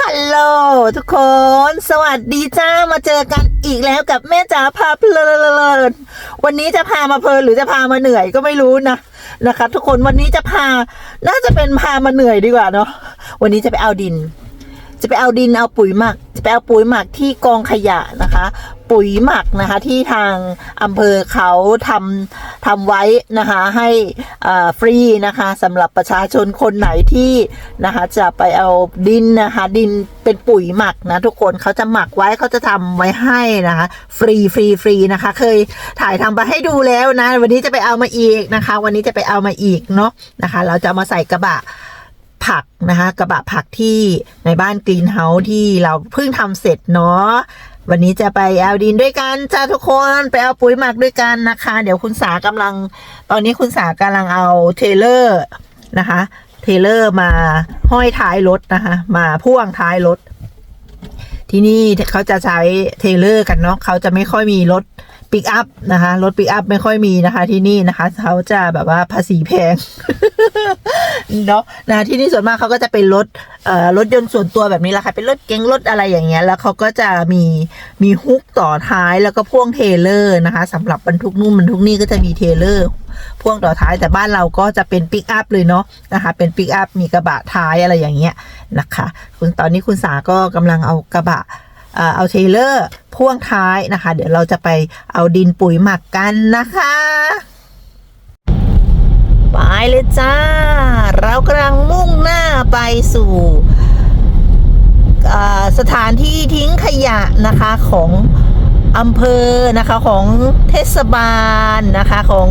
ฮัลโหลทุกคน สวัสดีจ้ามาเจอกันอีกแล้วกับแม่จ๋าพาเพลินวันนี้จะพามาเพลินหรือจะพามาเหนื่อยก็ไม่รู้นะนะคะ ทุกคนวันนี้จะพาน่าจะเป็นพามาเหนื่อยดีกว่าเนาะวันนี้จะไปเอาดิน จะไปเอาดินเอาปุ๋ยหมัก จะไปเอาปุ๋ยหมักที่กองขยะนะคะ ปุ๋ยหมักนะคะที่ทางอำเภอเขาทำทำไว้นะคะให้ฟรีนะคะสำหรับประชาชนคนไหนที่นะคะจะไปเอาดินนะคะดินเป็นปุ๋ยหมักนะทุกคนเขาจะหมักไว้เขาจะทำไว้ให้นะคะฟรีฟรีฟรีนะคะ เคยถ่ายทำไปให้ดูแล้วนะวันนี้จะไปเอามาอีกนะคะ วันนี้จะไปเอามาอีกเนาะนะคะ เราจะมาใส่กระบะ ผักนะคะกระบะผักที่ในบ้านกรีนเฮาส์ที่เราเพิ่งทำเสร็จเนาะวันนี้จะไปเอาดินด้วยกันจ้าทุกคนไปเอาปุ๋ยหมักด้วยกันนะคะ เดี๋ยวคุณสากำลัง ตอนนี้คุณสากำลังเอาเทเลอร์นะคะ เทเลอร์มาห้อยท้ายรถนะคะ มาพ่วงท้ายรถ ที่นี่เขาจะใช้เทเลอร์กันเนาะเขาจะไม่ค่อยมีรถปิกอัพนะคะรถปิกอัพไม่ค่อยมีนะคะ ที่นี่นะคะเขาจะแบบว่าภาษีแพงเนาะนะที่นี่ส่วนมากเขาก็จะเป็นรถเอ่อรถยนต์ส่วนตัวแบบนี้แหละค่ะเป็นรถเก๋งรถอะไรอย่างเงี้ยแล้วเขาก็จะมีมีฮุกต่อท้ายแล้วก็พ่วงเทเลอร์นะคะสำหรับบรรทุกนู่นบรรทุกนี่ก็จะมีเทเลอร์ พ่วงต่อท้ายแต่บ้านเราก็จะเป็นปิกอัพเลยเนาะนะคะ เป็นปิกอัพมีกระบะท้ายอะไรอย่างเงี้ยนะคะคุณตอนนี้คุณสาก็กำลังเอากระบะเอาเทรลเลอร์พ่วงท้ายนะคะ เดี๋ยวเราจะไปเอาดินปุ๋ยหมักกันนะคะไปเลยจ้า เรากำลังมุ่งหน้าไปสู่สถานที่ทิ้งขยะนะคะของ อำเภอนะคะของเทศบาลนะคะของ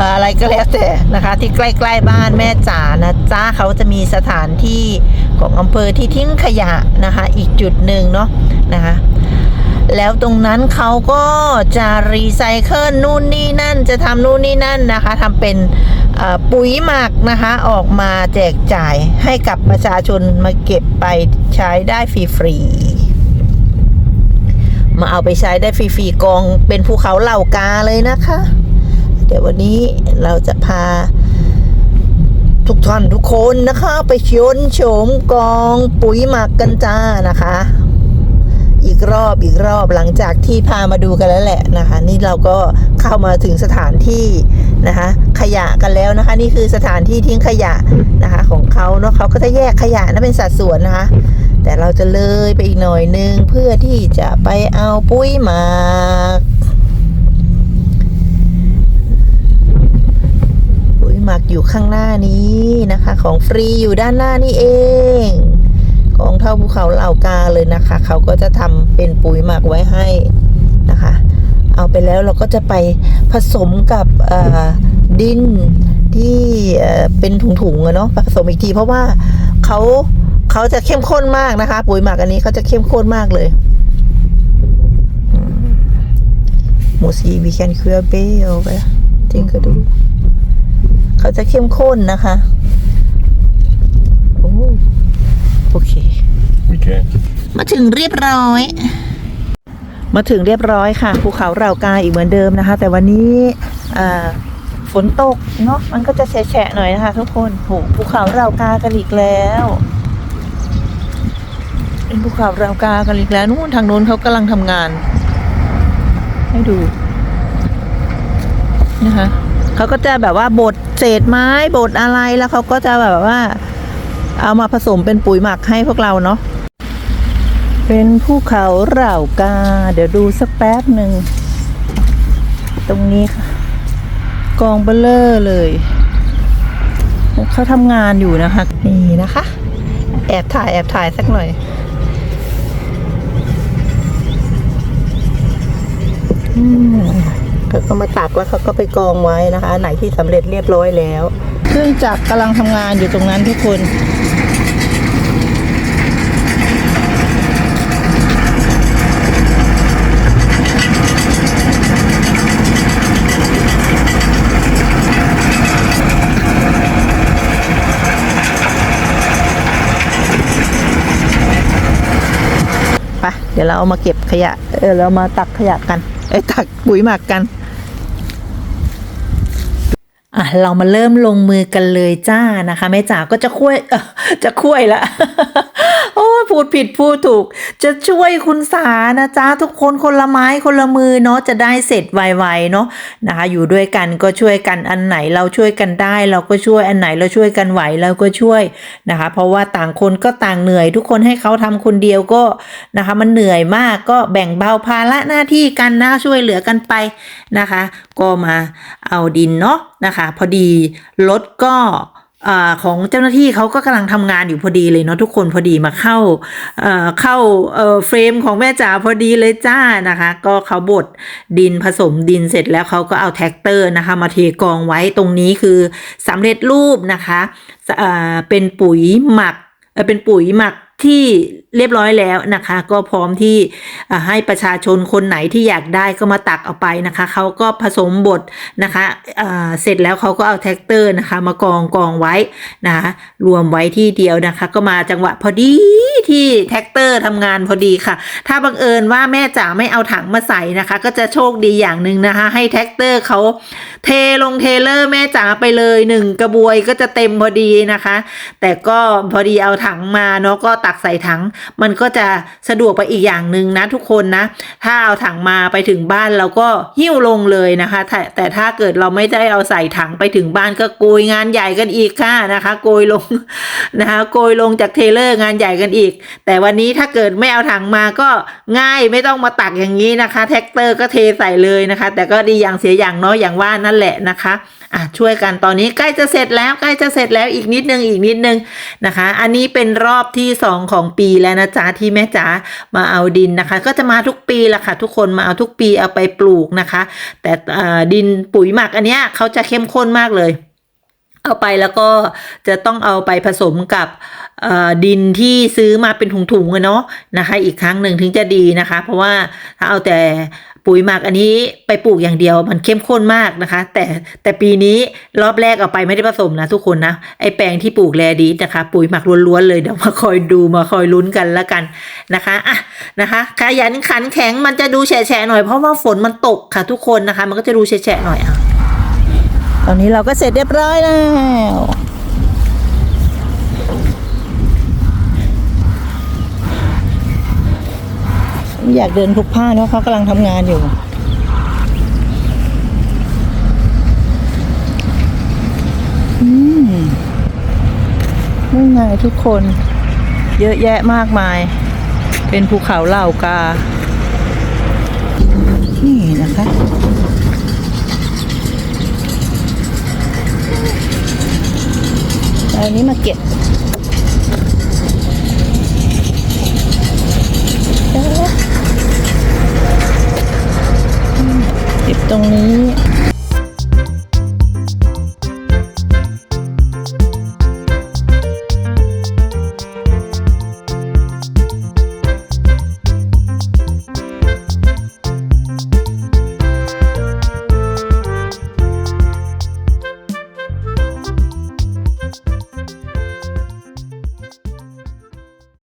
อะไรก็แล้วแต่นะคะ ที่ใกล้ ๆ บ้านแม่จ๋านะจ้าเขาจะมีสถานที่ของอำเภอที่ทิ้งขยะนะคะ อีกจุดหนึ่งเนาะนะคะแล้วตรงนั้นเขาก็จะรีไซเคิลนู่นนี่นั่นจะทำนู่นนี่นั่นนะคะทำเป็นปุ๋ยหมักนะคะ ออกมาแจกจ่ายให้กับประชาชนมาเก็บไปใช้ได้ฟรีๆ มาเอาไปใช้ได้ฟรีๆกองเป็นภูเขาเหล่ากาเลยนะคะ เดี๋ยววันนี้เราจะพา ทุกท่านทุกคนนะคะ ไปชนโฉมกองปุ๋ยหมักกันจ้านะคะ อีกรอบอีกรอบหลังจากที่พามาดูกันแล้วแหละนะคะ นี่เราก็เข้ามาถึงสถานที่นะคะ ขยะกันแล้วนะคะ นี่คือสถานที่ทิ้งขยะนะคะ ของเขาเนาะเขาก็จะแยกขยะนะเป็นสัดส่วนนะคะ แต่เราจะเลยไปอีกหน่อยนึงเพื่อที่จะไปเอาปุ้ยหมากปุ้ยหมักอยู่ข้างหน้านี้นะคะ ของฟรีอยู่ด้านหน้านี่เองกองเท่าภูเขาเหล่ากาเลยนะคะ เขาก็จะทำเป็นปุ๋ยหมักไว้ให้นะคะ เอาไปแล้วเราก็จะไปผสมกับดินที่เอ่อเป็นถุงๆอะเนาะผสมอีกทีเพราะว่าเขา เขาจะเข้มข้นมากนะคะ ปุ๋ยหมักอันนี้เขาจะเข้มข้นมากเลยโมซีบีแคนเครือเบลไปจริงก็ดู เขาจะเข้มข้นนะคะโอ้โอเค Okay. มาถึงเรียบร้อย มาถึงเรียบร้อยค่ะภูเขาเหล่ากาอีกเหมือนเดิมนะคะ แต่วันนี้อ่าฝนตกเนาะมันก็จะแฉะๆหน่อยนะคะ ทุกคนโหภูเขาเหล่ากากันอีกแล้ว เป็นภูเขาเหล่ากากันอีกแล้วนู่นทางโน้นเขากำลังทำงาน ให้ดูนะคะเขาก็จะแบบว่าบดเศษไม้บดอะไรแล้วเขาก็จะแบบว่า เอามาผสมเป็นปุ๋ยหมักให้พวกเราเนาะเป็นภูเขาเหล่ากา เดี๋ยวดูสักแป๊บหนึ่ง ตรงนี้ค่ะ กองเบลเลอร์เลยเขาทำงานอยู่นะคะ นี่นะคะ แอบถ่ายแอบถ่ายสักหน่อย อืม เขาก็มาตักแล้วเขาก็ไปกองไว้นะคะอันไหนที่สำเร็จเรียบร้อยแล้ว เครื่องจักรกำลังทำงานอยู่ตรงนั้นทุกคนไปเดี๋ยวเราเอามาเก็บขยะ เออเรามาตักขยะกัน ไอ้ตักปุ๋ยหมักกันอะเรามาเริ่มลงมือกันเลยจ้านะคะแม่จ๋าก็จะคุ้ยจะคุ้ยละ พูดผิดพูดถูก จะช่วยคุณสานะจ๊ะทุกคนคนละไม้คนละมือเนาะจะได้เสร็จไวๆเนาะนะคะอยู่ด้วยกันก็ช่วยกันอันไหนเราช่วยกันได้ เราก็ช่วยอันไหนเราช่วยกันไหวเราก็ช่วยนะคะ เพราะว่าต่างคนก็ต่างเหนื่อย ทุกคนให้เขาทำคนเดียวก็นะคะมันเหนื่อยมากก็แบ่งเบาภาระหน้าที่กันนะช่วยเหลือกันไปนะคะ ก็มาเอาดินเนาะนะคะ พอดีรถก็ อของเจ้าหน้าที่เขาก็กำลังทำงานอยู่พอดีเลยเนาะทุกคนพอดีมาเข้าเอ่อเข้าเอ่อเฟรมของแม่จ๋าพอดีเลยจ้านะคะ ก็เขาบดดินผสมดินเสร็จแล้วเขาก็เอาแท็กเตอร์นะคะ มาเทกองไว้ตรงนี้คือสำเร็จรูปนะคะอ่อเป็นปุ๋ยหมักเอ่อเป็นปุ๋ยหมัก ที่เรียบร้อยแล้วนะคะ ก็พร้อมที่ให้ประชาชนคนไหนที่อยากได้ก็มาตักเอาไปนะคะเขาก็ผสมบดนะคะเสร็จแล้วเขาก็เอาแท็กเตอร์นะคะ มากองกองไว้นะคะรวมไว้ที่เดียวนะคะ ก็มาจังหวะพอดี ที่แท็กเตอร์ทำงานพอดีค่ะ ถ้าบังเอิญว่าแม่จ๋าไม่เอาถังมาใส่นะคะ ก็จะโชคดีอย่างหนึ่งนะคะ ให้แท็กเตอร์เขาเทลงเทเลอร์แม่จ๋าไปเลยหนึ่งกระบวยก็จะเต็มพอดีนะคะ แต่ก็พอดีเอาถังมาเนาะก็ตักใส่ถัง มันก็จะสะดวกไปอีกอย่างหนึ่งนะทุกคนนะ ถ้าเอาถังมาไปถึงบ้านเราก็หิ้วลงเลยนะคะ แต่แต่ถ้าเกิดเราไม่ได้เอาใส่ถังไปถึงบ้านก็โกยงานใหญ่กันอีกค่ะนะคะ โกยลงนะคะ โกยลงจากเทเลอร์งานใหญ่กันอีกแต่วันนี้ถ้าเกิดไม่เอาถังมาก็ง่ายไม่ต้องมาตักอย่างนี้นะคะ แท็กเตอร์ก็เทใส่เลยนะคะ แต่ก็ดีอย่างเสียอย่างเนาะอย่างว่านั่นแหละนะคะอะช่วยกันตอนนี้ใกล้จะเสร็จแล้วใกล้จะเสร็จแล้วอีกนิดนึงอีกนิดนึงนะคะ อันนี้เป็นรอบที่สองของปีแล้วนะจ๊ะที่แม่จ๋ามาเอาดินนะคะ ก็จะมาทุกปีละค่ะ ทุกคนมาเอาทุกปีเอาไปปลูกนะคะ แต่ดินปุ๋ยหมักอันเนี้ยเขาจะเข้มข้นมากเลย เอาไปแล้วก็จะต้องเอาไปผสมกับดินที่ซื้อมาเป็นถุงๆเนาะนะคะ อีกครั้งหนึ่งถึงจะดีนะคะ เพราะว่าถ้าเอาแต่ปุ๋ยหมักอันนี้ไปปลูกอย่างเดียวมันเข้มข้นมากนะคะ แต่แต่ปีนี้รอบแรกเอาไปไม่ได้ผสมนะทุกคนนะไอแปลงที่ปลูกแลดีนะคะ ปุ๋ยหมักล้วนๆเลยเดี๋ยวมาคอยดูมาคอยลุ้นกันแล้วกันนะคะอะนะคะขยันขันแข็งมันจะดูแฉะๆหน่อยเพราะว่าฝนมันตกค่ะทุกคนนะคะ มันก็จะดูแฉะๆหน่อยอะ ตอนนี้เราก็เสร็จเรียบร้อยแล้ว อยากเดินพลุกพล่าเพราะเขากำลังทำงานอยู่ อืมนี่ไงทุกคน เยอะแยะมากมาย เป็นภูเขาเหล่ากา นี่นะคะ อันนี้มาเก็บ